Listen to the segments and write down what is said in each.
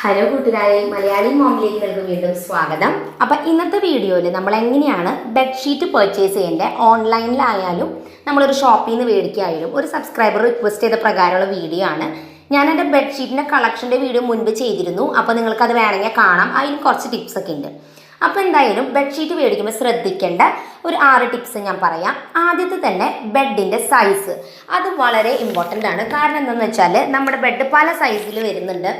Hello കൂട്ടുകാരെ മലയാളി മോമിലേക്ക് നിങ്ങൾക്ക് വീണ്ടും സ്വാഗതം. അപ്പം ഇന്നത്തെ വീഡിയോയിൽ നമ്മൾ എങ്ങനെയാണ് ബെഡ്ഷീറ്റ് പർച്ചേസ് ചെയ്യേണ്ടത്? ഓൺലൈനിലായാലും നമ്മളൊരു ഷോപ്പിൽ നിന്ന് മേടിക്കായാലും ഒരു സബ്സ്ക്രൈബർ റിക്വസ്റ്റ് ചെയ്ത പ്രകാരമുള്ള വീഡിയോ ആണ്. ഞാൻ എന്റെ ബെഡ്ഷീറ്റിന്റെ കളക്ഷന്റെ വീഡിയോ മുൻപ് ചെയ്തിരുന്നു. അപ്പോൾ നിങ്ങൾക്കത് വേണമെങ്കിൽ കാണാം. അതിൽ കുറച്ച് ടിപ്സൊക്കെ ഉണ്ട്. അപ്പോൾ എന്തായാലും ബെഡ്ഷീറ്റ് മേടിക്കുമ്പോൾ ശ്രദ്ധിക്കേണ്ട ഒരു ആറ് ടിപ്സ് ഞാൻ പറയാം. ആദ്യത്തെ തന്നെ ബെഡിന്റെ സൈസ് അത് വളരെ ഇമ്പോർട്ടന്റ് ആണ്. കാരണം എന്താണെന്ന് വെച്ചാൽ നമ്മുടെ ബെഡ് പല സൈസിൽ വരുന്നുണ്ട്.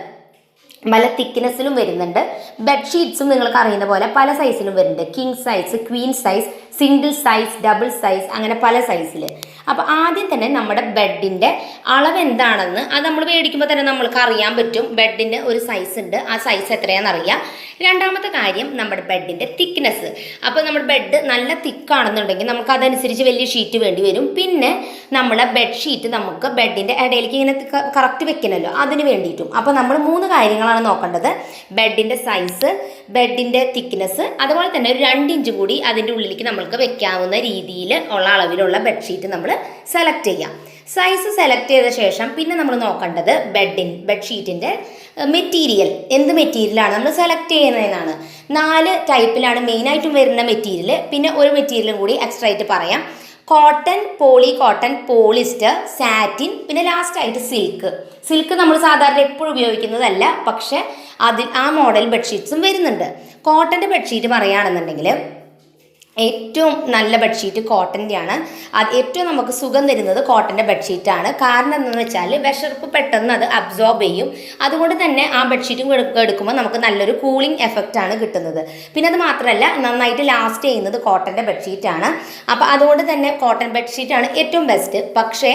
പല തിക്നെസ്സിലും വരുന്നുണ്ട്. ബെഡ്ഷീറ്റ്സും നിങ്ങൾക്ക് അറിയുന്ന പോലെ പല സൈസിലും വരുന്നുണ്ട്. King size queen size single size double size അങ്ങനെ പല സൈസിൽ അപ്പോൾ ആദ്യം തന്നെ നമ്മുടെ ബെഡിന്റെ അളവ് എന്താണെന്ന് അത് നമ്മൾ മേടിക്കുമ്പോൾ തന്നെ നമ്മൾക്ക് അറിയാൻ പറ്റും. ബെഡിന്റെ ഒരു സൈസ് ഉണ്ട്. ആ സൈസ് എത്രയാണെന്ന് അറിയാം. രണ്ടാമത്തെ കാര്യം നമ്മുടെ ബെഡിന്റെ തിക്നെസ് അപ്പോൾ നമ്മുടെ ബെഡ് നല്ല തിക്കാണെന്നുണ്ടെങ്കിൽ നമുക്ക് അതനുസരിച്ച് വലിയ ഷീറ്റ് വേണ്ടി വരും. പിന്നെ നമ്മളെ ബെഡ്ഷീറ്റ് നമുക്ക് ബെഡിന്റെ ഇടയിലേക്ക് ഇങ്ങനെ കറക്റ്റ് വെക്കണമല്ലോ അതിന് വേണ്ടിയിട്ടും. അപ്പോൾ നമ്മൾ മൂന്ന് കാര്യങ്ങളാണ് നോക്കേണ്ടത്. ബെഡിന്റെ സൈസ് ബെഡിന്റെ തിക്നെസ് അതുപോലെ തന്നെ ഒരു രണ്ട് ഇഞ്ച് കൂടി അതിന്റെ ഉള്ളിലേക്ക് നമ്മൾക്ക് വെക്കാവുന്ന രീതിയിൽ ഉള്ള അളവിലുള്ള ബെഡ്ഷീറ്റ് നമ്മൾ സെലക്ട് ചെയ്യാം. സൈസ് സെലക്ട് ചെയ്ത ശേഷം പിന്നെ നമ്മൾ നോക്കേണ്ടത് ബെഡിൻ ബെഡ്ഷീറ്റിന്റെ മെറ്റീരിയൽ എന്ത് മെറ്റീരിയലാണ് നമ്മൾ സെലക്ട് ചെയ്യുന്നതെന്നാണ്. നാല് ടൈപ്പിലാണ് മെയിനായിട്ടും വരുന്ന മെറ്റീരിയൽ പിന്നെ ഒരു മെറ്റീരിയലും കൂടി എക്സ്ട്രാ ആയിട്ട് പറയാം. Cotton poly cotton polyester satin പിന്നെ ലാസ്റ്റ് ആയിട്ട് സിൽക്ക് സിൽക്ക് നമ്മൾ സാധാരണ എപ്പോഴും ഉപയോഗിക്കുന്നതല്ല പക്ഷേ അതിൽ ആ മോഡൽ ബെഡ്ഷീറ്റ്സും വരുന്നുണ്ട്. കോട്ടന്റെ ബെഡ്ഷീറ്റ് പറയുകയാണെന്നുണ്ടെങ്കിൽ ഏറ്റവും നല്ല ബെഡ്ഷീറ്റ് കോട്ടന്റെയാണ്. അത് ഏറ്റവും നമുക്ക് സുഖം തരുന്നത് കോട്ടന്റെ ബെഡ്ഷീറ്റാണ്. കാരണം എന്താണെന്ന് വെച്ചാൽ വിഷർപ്പ് പെട്ടെന്ന് അത് അബ്സോർബ് ചെയ്യും. അതുകൊണ്ട് തന്നെ ആ ബെഡ്ഷീറ്റും എടുക്കുമ്പോൾ നമുക്ക് നല്ലൊരു കൂളിംഗ് എഫക്റ്റ് ആണ് കിട്ടുന്നത്. പിന്നെ അത് മാത്രമല്ല നന്നായിട്ട് ലാസ്റ്റ് ചെയ്യുന്നത് കോട്ടന്റെ ബെഡ്ഷീറ്റാണ്. അപ്പോൾ അതുകൊണ്ട് തന്നെ കോട്ടൺ ബെഡ്ഷീറ്റാണ് ഏറ്റവും ബെസ്റ്റ് പക്ഷേ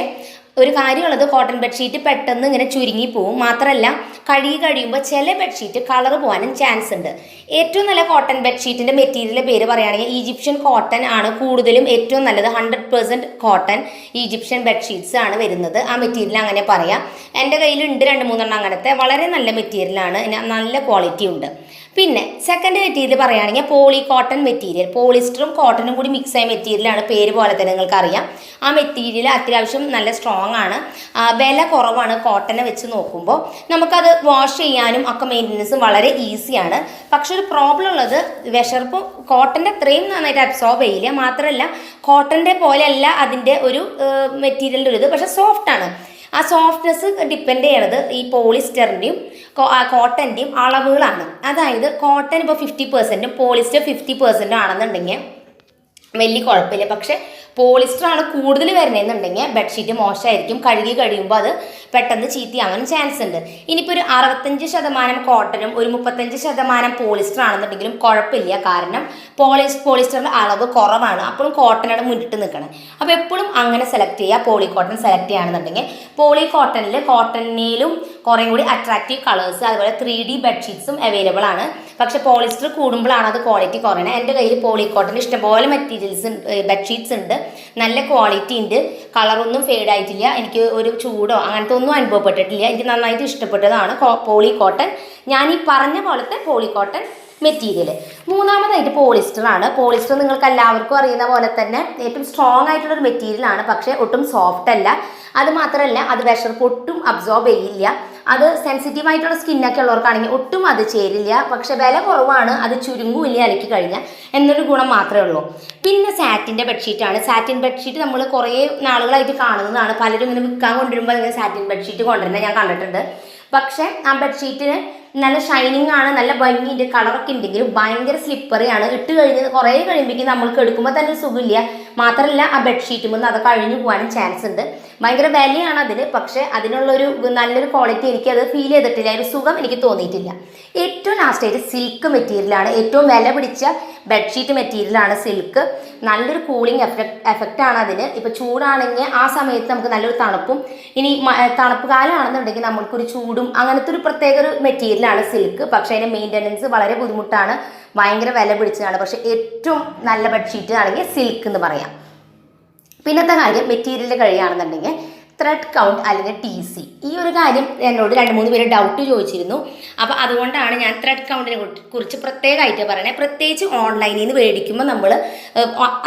ഒരു കാര്യമുള്ളത് കോട്ടൺ ബെഡ്ഷീറ്റ് പെട്ടെന്ന് ഇങ്ങനെ ചുരുങ്ങി പോവും. മാത്രമല്ല കഴുകി കഴിയുമ്പോൾ ചില ബെഡ്ഷീറ്റ് കളർ പോകാനും ചാൻസ് ഉണ്ട്. ഏറ്റവും നല്ല കോട്ടൺ ബെഡ്ഷീറ്റിന്റെ മെറ്റീരിയലിന്റെ പേര് പറയുകയാണെങ്കിൽ ഈജിപ്ഷ്യൻ കോട്ടൺ ആണ് കൂടുതലും ഏറ്റവും നല്ലത്. Hundred percent cotton Egyptian bedsheets ആണ് വരുന്നത്. ആ മെറ്റീരിയൽ അങ്ങനെ പറയാം. എന്റെ കയ്യിലുണ്ട് രണ്ട് മൂന്നെണ്ണം അങ്ങനത്തെ. വളരെ നല്ല മെറ്റീരിയലാണ് നല്ല ക്വാളിറ്റി ഉണ്ട്. പിന്നെ സെക്കൻഡ് മെറ്റീരിയൽ പറയുകയാണെങ്കിൽ പോളി കോട്ടൺ മെറ്റീരിയൽ പോളിസ്റ്ററും കോട്ടണും കൂടി മിക്സ് ആയ മെറ്റീരിയലാണ് പേര് പോലെ തന്നെ നിങ്ങൾക്ക് അറിയാം ആ മെറ്റീരിയൽ അത്യാവശ്യം നല്ല സ്ട്രോങ് ആണ്. വില കുറവാണ് കോട്ടനെ വെച്ച് നോക്കുമ്പോൾ. നമുക്കത് വാഷ് ചെയ്യാനും ഒക്കെ മെയിന്റനൻസും വളരെ ഈസിയാണ് പക്ഷേ ഒരു പ്രോബ്ലം ഉള്ളത് വിഷർപ്പ് കോട്ടന്റെ അത്രയും നന്നായിട്ട് അബ്സോർബ് ചെയ്യില്ല. മാത്രമല്ല കോട്ടന്റെ പോലെയല്ല അതിന്റെ ഒരു മെറ്റീരിയലിന്റെ ഒരു ഇത്. പക്ഷേ സോഫ്റ്റാണ് ആ സോഫ്റ്റ്നെസ് ഡിപ്പെൻഡ് ചെയ്യണത് ഈ പോളിസ്റ്ററിന്റെയും കോട്ടന്റെയും അളവുകളാണ്. അതായത് കോട്ടൺ ഇപ്പോൾ ഫിഫ്റ്റി പെർസെന്റും പോളിസ്റ്റർ ഫിഫ്റ്റി പെർസെന്റും ആണെന്നുണ്ടെങ്കിൽ വലിയ കുഴപ്പമില്ല. പക്ഷേ പോളിസ്റ്റർ ആണ് കൂടുതൽ വരുന്നതെന്നുണ്ടെങ്കിൽ ബെഡ്ഷീറ്റ് മോശമായിരിക്കും. കഴുകി കഴിയുമ്പോൾ അത് പെട്ടെന്ന് ചീത്തയാവാൻ ചാൻസ് ഉണ്ട്. ഇനിയിപ്പോൾ ഒരു അറുപത്തഞ്ച് ശതമാനം കോട്ടനും ഒരു മുപ്പത്തഞ്ച് ശതമാനം പോളിസ്റ്റർ ആണെന്നുണ്ടെങ്കിലും കുഴപ്പമില്ല. കാരണം പോളിസ് പോളിസ്റ്ററിന്റെ അളവ് കുറവാണ്. അപ്പോഴും കോട്ടനാണ് മുന്നിട്ട് നിൽക്കണം. അപ്പോൾ എപ്പോഴും അങ്ങനെ സെലക്ട് ചെയ്യുക. പോളി കോട്ടൺ സെലക്ട് ചെയ്യുകയാണെന്നുണ്ടെങ്കിൽ പോളി കോട്ടണിൽ കോട്ടണിലും കുറേ കൂടി അട്രാക്റ്റീവ് കളേഴ്സ് അതുപോലെ ത്രീ ഡി ബെഡ്ഷീറ്റ്സും അവൈലബിൾ ആണ്. പക്ഷെ പോളിസ്റ്റർ കൂടുമ്പോഴാണ് അത് ക്വാളിറ്റി കുറയണത് എന്റെ കയ്യിൽ പോളി കോട്ടൺ ഇഷ്ടംപോലെ മെറ്റീരിയൽസ് ബെഡ്ഷീറ്റ്സ് ഉണ്ട്. നല്ല ക്വാളിറ്റി ഉണ്ട്. കളറൊന്നും ഫെയ്ഡ് ആയിട്ടില്ല. എനിക്ക് ഒരു ചൂടോ അങ്ങനത്തെ ഒന്നും അനുഭവപ്പെട്ടിട്ടില്ല. എനിക്ക് നന്നായിട്ട് ഇഷ്ടപ്പെട്ടതാണ് പോളി കോട്ടൺ ഞാൻ ഈ പറഞ്ഞ പോലത്തെ പോളി കോട്ടൺ മെറ്റീരിയൽ മൂന്നാമതായിട്ട് പോളിസ്റ്റർ ആണ്. പോളിസ്റ്റർ നിങ്ങൾക്ക് എല്ലാവർക്കും അറിയുന്ന പോലെ തന്നെ ഏറ്റവും സ്ട്രോങ് ആയിട്ടുള്ളൊരു മെറ്റീരിയൽ ആണ്. പക്ഷേ ഒട്ടും സോഫ്റ്റ് അല്ല. അത് മാത്രമല്ല അത് വിഷർപ്പ് ഒട്ടും അബ്സോർബ് ചെയ്യില്ല. അത് സെൻസിറ്റീവ് ആയിട്ടുള്ള സ്കിന്നൊക്കെ ഉള്ളവർക്കാണെങ്കിൽ ഒട്ടും അത് ചേരില്ല. പക്ഷെ വില കുറവാണ് അത് ചുരുങ്ങുമില്ല അലക്കി കഴിഞ്ഞാൽ എന്നൊരു ഗുണം മാത്രമേ ഉള്ളൂ. പിന്നെ സാറ്റിന്റെ ബെഡ്ഷീറ്റാണ് സാറ്റിൻ ബെഡ്ഷീറ്റ് നമ്മൾ കുറേ നാളുകളായിട്ട് കാണുന്നതാണ്. പലരും ഇങ്ങനെ വിൽക്കാൻ കൊണ്ടുവരുമ്പോൾ ഇങ്ങനെ സാറ്റിൻ ബെഡ്ഷീറ്റ് കൊണ്ടുവരുന്നത് ഞാൻ കണ്ടിട്ടുണ്ട്. പക്ഷേ ആ ബെഡ്ഷീറ്റിന് നല്ല ഷൈനിങ് ആണ് നല്ല ഭംഗിയുണ്ട് കളറൊക്കെ ഉണ്ടെങ്കിലും ഭയങ്കര സ്ലിപ്പറിയാണ് ഇട്ട് കഴിഞ്ഞ് കുറേ കഴിയുമ്പോഴേക്കും നമ്മൾക്ക് എടുക്കുമ്പോൾ തന്നെ സുഖമില്ല. മാത്രമല്ല ആ ബെഡ്ഷീറ്റും അത് കഴിഞ്ഞു പോകാനും ചാൻസ് ഉണ്ട്. ഭയങ്കര വിലയാണ് അതിന്. പക്ഷേ അതിനുള്ളൊരു നല്ലൊരു ക്വാളിറ്റി എനിക്ക് അത് ഫീൽ ചെയ്തിട്ടില്ല. ഒരു സുഖം എനിക്ക് തോന്നിയിട്ടില്ല. ഏറ്റവും ലാസ്റ്റായിട്ട് സിൽക്ക് മെറ്റീരിയലാണ് ഏറ്റവും വില പിടിച്ച ബെഡ്ഷീറ്റ് മെറ്റീരിയലാണ് സിൽക്ക് നല്ലൊരു കൂളിംഗ് എഫക്റ്റ് എഫക്റ്റ് ആണ് അതിന്. ഇപ്പോൾ ചൂടാണെങ്കിൽ ആ സമയത്ത് നമുക്ക് നല്ലൊരു തണുപ്പും. ഇനി തണുപ്പ് കാലമാണെന്നുണ്ടെങ്കിൽ നമ്മൾക്കൊരു ചൂടും അങ്ങനത്തെ ഒരു പ്രത്യേക ഒരു മെറ്റീരിയലാണ് സിൽക്ക് പക്ഷേ അതിന്റെ മെയിന്റനൻസ് വളരെ ബുദ്ധിമുട്ടാണ്. ഭയങ്കര വില പിടിച്ചതാണ്. പക്ഷേ ഏറ്റവും നല്ല ബെഡ്ഷീറ്റ് ആണെങ്കിൽ സിൽക്ക് എന്ന് പറയാം. പിന്നത്തെ കാര്യം മെറ്റീരിയൽ കഴിയുകയാണെന്നുണ്ടെങ്കിൽ ത്രെഡ് കൗണ്ട് അല്ലെങ്കിൽ ടി സി ഈ ഒരു കാര്യം എന്നോട് രണ്ട് മൂന്ന് പേര് ഡൗട്ട് ചോദിച്ചിരുന്നു. അപ്പോൾ അതുകൊണ്ടാണ് ഞാൻ ത്രെഡ് കൗണ്ടിനെ കുറിച്ച് പ്രത്യേകമായിട്ട് പറയണേ. പ്രത്യേകിച്ച് ഓൺലൈനിൽ നിന്ന് മേടിക്കുമ്പോൾ നമ്മൾ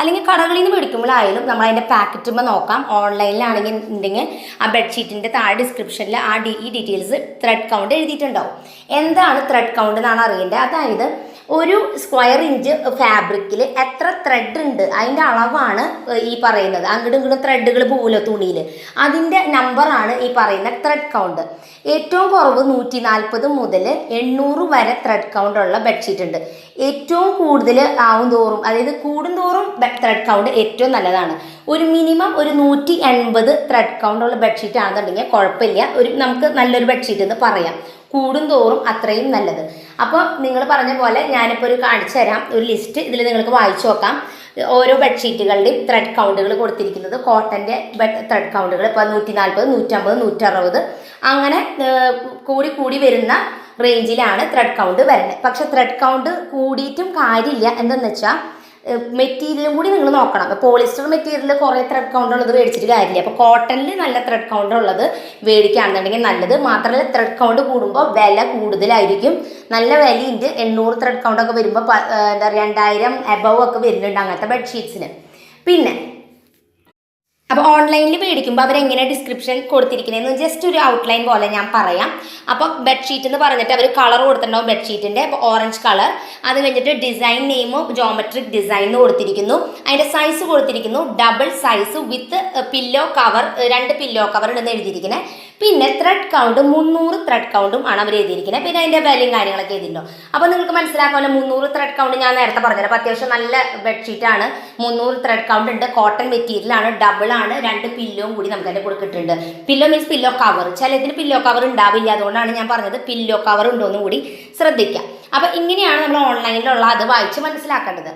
അല്ലെങ്കിൽ കടകളിൽ നിന്ന് മേടിക്കുമ്പോഴായാലും നമ്മൾ അതിന്റെ പാക്കറ്റുമ്പോൾ നോക്കാം. ഓൺലൈനിലാണെങ്കിൽ ഉണ്ടെങ്കിൽ ആ ബെഡ്ഷീറ്റിന്റെ താഴെ ഡിസ്ക്രിപ്ഷനിൽ ആ ഡി ഈ ഡീറ്റെയിൽസ് ത്രെഡ് കൗണ്ട് എഴുതിയിട്ടുണ്ടാവും. എന്താണ് ത്രെഡ് കൗണ്ട് എന്നാണ് അറിയേണ്ടത്? അതായത് ഒരു സ്ക്വയർ ഇഞ്ച് ഫാബ്രിക്കിൽ എത്ര ത്രെഡ് ഉണ്ട്? അതിന്റെ അളവാണ് ഈ പറയുന്നത്. അങ്ങോട്ടും ഇങ്ങോട്ടും ത്രെഡുകൾ പോകില്ല തുണിയിൽ അതിന്റെ നമ്പറാണ് ഈ പറയുന്ന ത്രെഡ് കൗണ്ട് ഏറ്റവും കുറവ് നൂറ്റി നാൽപ്പത് മുതൽ എണ്ണൂറ് വരെ ത്രെഡ് കൗണ്ട് ഉള്ള ബെഡ്ഷീറ്റ് ഉണ്ട്. ഏറ്റവും കൂടുതൽ ആവും തോറും അതായത് കൂടും തോറും ത്രെഡ് കൗണ്ട് ഏറ്റവും നല്ലതാണ്. ഒരു മിനിമം ഒരു നൂറ്റി എൺപത് ത്രെഡ് കൗണ്ട് ഉള്ള ബെഡ്ഷീറ്റ് ആണെന്നുണ്ടെങ്കിൽ കുഴപ്പമില്ല. ഒരു നമുക്ക് നല്ലൊരു ബെഡ്ഷീറ്റ് എന്ന് പറയാം. കൂടും തോറും അത്രയും നല്ലത്. അപ്പോൾ നിങ്ങൾ പറഞ്ഞ പോലെ ഞാനിപ്പോൾ ഒരു കാണിച്ചു തരാം ഒരു ലിസ്റ്റ് ഇതിൽ നിങ്ങൾക്ക് വായിച്ചു നോക്കാം. ഓരോ ബെഡ്ഷീറ്റുകളുടെയും ത്രെഡ് കൗണ്ടുകൾ കൊടുത്തിരിക്കുന്നത് കോട്ടന്റെ ത്രെഡ് കൗണ്ടുകൾ ഇപ്പോൾ നൂറ്റി നാൽപ്പത് നൂറ്റമ്പത് നൂറ്ററുപത്. അങ്ങനെ കൂടി കൂടി വരുന്ന റേഞ്ചിലാണ് ത്രെഡ് കൗണ്ട് വരുന്നത്. പക്ഷേ ത്രെഡ് കൗണ്ട് കൂടിയിട്ടും കാര്യമില്ല. എന്തെന്ന് വെച്ചാൽ മെറ്റീരിയലും കൂടി നിങ്ങൾ നോക്കണം. പോളിസ്റ്റർ മെറ്റീരിയൽ കുറേ ത്രെഡ് കൗണ്ട് ഉള്ളത് മേടിച്ചിട്ട് കാര്യമില്ല. അപ്പോൾ കോട്ടണിൽ നല്ല ത്രെഡ് കൗണ്ട് ഉള്ളത് മേടിക്കുകയാണെന്നുണ്ടെങ്കിൽ നല്ലത്. മാത്രമല്ല ത്രെഡ് കൗണ്ട് കൂടുമ്പോൾ വില കൂടുതലായിരിക്കും. നല്ല വിലയുണ്ട്. എണ്ണൂറ് ത്രെഡ് കൗണ്ടൊക്കെ വരുമ്പോൾ എന്താ പറയുക രണ്ടായിരം എബവ് ഒക്കെ വരുന്നുണ്ട് അങ്ങനത്തെ ബെഡ്ഷീറ്റ്സിന് പിന്നെ ഓൺലൈനിൽ മേടിക്കുമ്പോൾ അവരെങ്ങനെ ഡിസ്ക്രിപ്ഷൻ കൊടുത്തിരിക്കുന്നതെന്ന് ജസ്റ്റ് ഒരു ഔട്ട്ലൈൻ പോലെ ഞാൻ പറയാം. അപ്പോൾ ബെഡ്ഷീറ്റ് എന്ന് പറഞ്ഞിട്ട് അവർ കളർ കൊടുത്തിട്ടുണ്ടാവും ബെഡ്ഷീറ്റിന്റെ ഓറഞ്ച് കളർ അത് കഴിഞ്ഞിട്ട് ഡിസൈൻ നെയിമും ജോമെട്രിക് ഡിസൈൻ എന്ന് കൊടുത്തിരിക്കുന്നു. അതിന്റെ സൈസ് കൊടുത്തിരിക്കുന്നു. Double size with pillow cover രണ്ട് പില്ലോ കവർ എന്ന് എഴുതിയിരിക്കുന്നത് പിന്നെ ത്രെഡ് കൗണ്ട് മുന്നൂറ് ത്രെഡ് കൗണ്ടും ആണ് അവർ എഴുതിയിരിക്കുന്നത് പിന്നെ അതിന്റെ വിലയും കാര്യങ്ങളൊക്കെ എഴുതിയിട്ടുണ്ടോ അപ്പോൾ നിങ്ങൾക്ക് മനസ്സിലാക്കാമല്ലോ മുന്നൂറ് ത്രെഡ് കൗണ്ട് ഞാൻ നേരത്തെ പറഞ്ഞത് അപ്പോൾ അത്യാവശ്യം നല്ല ബെഡ്ഷീറ്റാണ് മുന്നൂറ് ത്രെഡ് കൗണ്ട് ഉണ്ട്. കോട്ടൺ മെറ്റീരിയലാണ് ഡബിൾ ആണ് രണ്ട് പില്ലോയും കൂടി നമുക്ക് അതിന്റെ കൊടുത്തിട്ടുണ്ട് പില്ലോ മീൻസ് പില്ലോ കവർ ചിലതിന് പില്ലോ കവർ ഉണ്ടാവില്ല. അതുകൊണ്ടാണ് ഞാൻ പറഞ്ഞത് പില്ലോ കവർ ഉണ്ടോ എന്നും കൂടി ശ്രദ്ധിക്കാം. അപ്പം ഇങ്ങനെയാണ് നമ്മൾ ഓൺലൈനിലുള്ള അത് വായിച്ച് മനസ്സിലാക്കേണ്ടത്.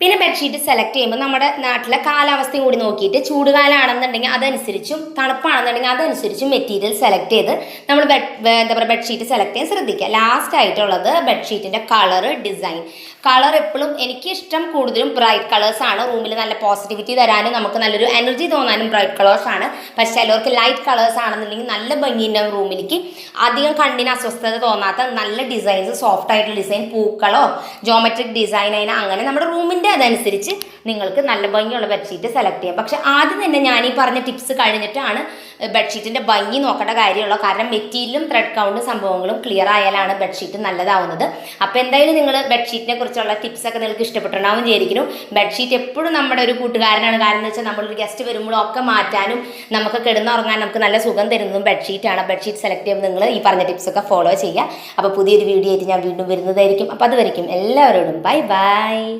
പിന്നെ ബെഡ്ഷീറ്റ് സെലക്ട് ചെയ്യുമ്പോൾ നമ്മുടെ നാട്ടിലെ കാലാവസ്ഥയും കൂടി നോക്കിയിട്ട് ചൂടുകാലമാണെന്നുണ്ടെങ്കിൽ അതനുസരിച്ചും തണുപ്പാണെന്നുണ്ടെങ്കിൽ അതനുസരിച്ചും മെറ്റീരിയൽ സെലക്ട് ചെയ്ത് നമ്മൾ ബെഡ് എന്താ പറയുക ബെഡ്ഷീറ്റ് സെലക്ട് ചെയ്യാൻ ശ്രദ്ധിക്കുക ലാസ്റ്റ് ആയിട്ടുള്ളത് ബെഡ്ഷീറ്റിന്റെ കളറ് ഡിസൈൻ കളർ എപ്പോഴും എനിക്ക് ഇഷ്ടം കൂടുതലും ബ്രൈറ്റ് കളേഴ്സാണ് റൂമിൽ നല്ല പോസിറ്റിവിറ്റി തരാനും നമുക്ക് നല്ലൊരു എനർജി തോന്നാനും ബ്രൈറ്റ് കളേഴ്സാണ് പക്ഷേ ചിലവർക്ക് ലൈറ്റ് കളേഴ്സ് ആണെന്നുണ്ടെങ്കിൽ നല്ല ഭംഗിയുണ്ടാവും റൂമിലേക്ക്. അധികം കണ്ണിന് അസ്വസ്ഥത തോന്നാത്ത നല്ല ഡിസൈൻസ് സോഫ്റ്റ് ആയിട്ടുള്ള ഡിസൈൻ പൂക്കളോ ജോമെട്രിക് ഡിസൈൻ അതിന് അങ്ങനെ നമ്മുടെ റൂമിന്റെ അതനുസരിച്ച് നിങ്ങൾക്ക് നല്ല ഭംഗിയുള്ള ബെഡ്ഷീറ്റ് സെലക്ട് ചെയ്യാം. പക്ഷേ ആദ്യം തന്നെ ഞാൻ ഈ പറഞ്ഞ ടിപ്സ് കഴിഞ്ഞിട്ടാണ് ബെഡ്ഷീറ്റിന്റെ ഭംഗി നോക്കേണ്ട കാര്യമുള്ളൂ. കാരണം മെറ്റീരിയലും ത്രെഡ് കൗണ്ടും സംഭവങ്ങളും ക്ലിയർ ആയാലാണ് ബെഡ്ഷീറ്റ് നല്ലതാവുന്നത്. അപ്പോൾ എന്തായാലും നിങ്ങൾ ബെഡ്ഷീറ്റിനെ കുറിച്ചുള്ള ടിപ്സൊക്കെ നിങ്ങൾക്ക് ഇഷ്ടപ്പെട്ടുണ്ടാവും വിചാരിക്കുന്നു. ബെഡ്ഷീറ്റ് എപ്പോഴും നമ്മുടെ ഒരു കൂട്ടുകാരനാണ്. കാരണം എന്ന് വെച്ചാൽ നമ്മളൊരു ഗസ്റ്റ് വരുമ്പോഴും ഒക്കെ മാറ്റാനും നമുക്ക് കിടന്നുറങ്ങാൻ നമുക്ക് നല്ല സുഖം തരുന്നതും ബെഡ്ഷീറ്റാണ് ബെഡ്ഷീറ്റ് സെലക്ട് ചെയ്യുമ്പോൾ നിങ്ങൾ ഈ പറഞ്ഞ ടിപ്സൊക്കെ ഫോളോ ചെയ്യുക. അപ്പോൾ പുതിയൊരു വീഡിയോ ആയിട്ട് ഞാൻ വീണ്ടും വരുന്നതായിരിക്കും. അപ്പോൾ അതുവരെയും എല്ലാവരോടും ബൈ ബൈ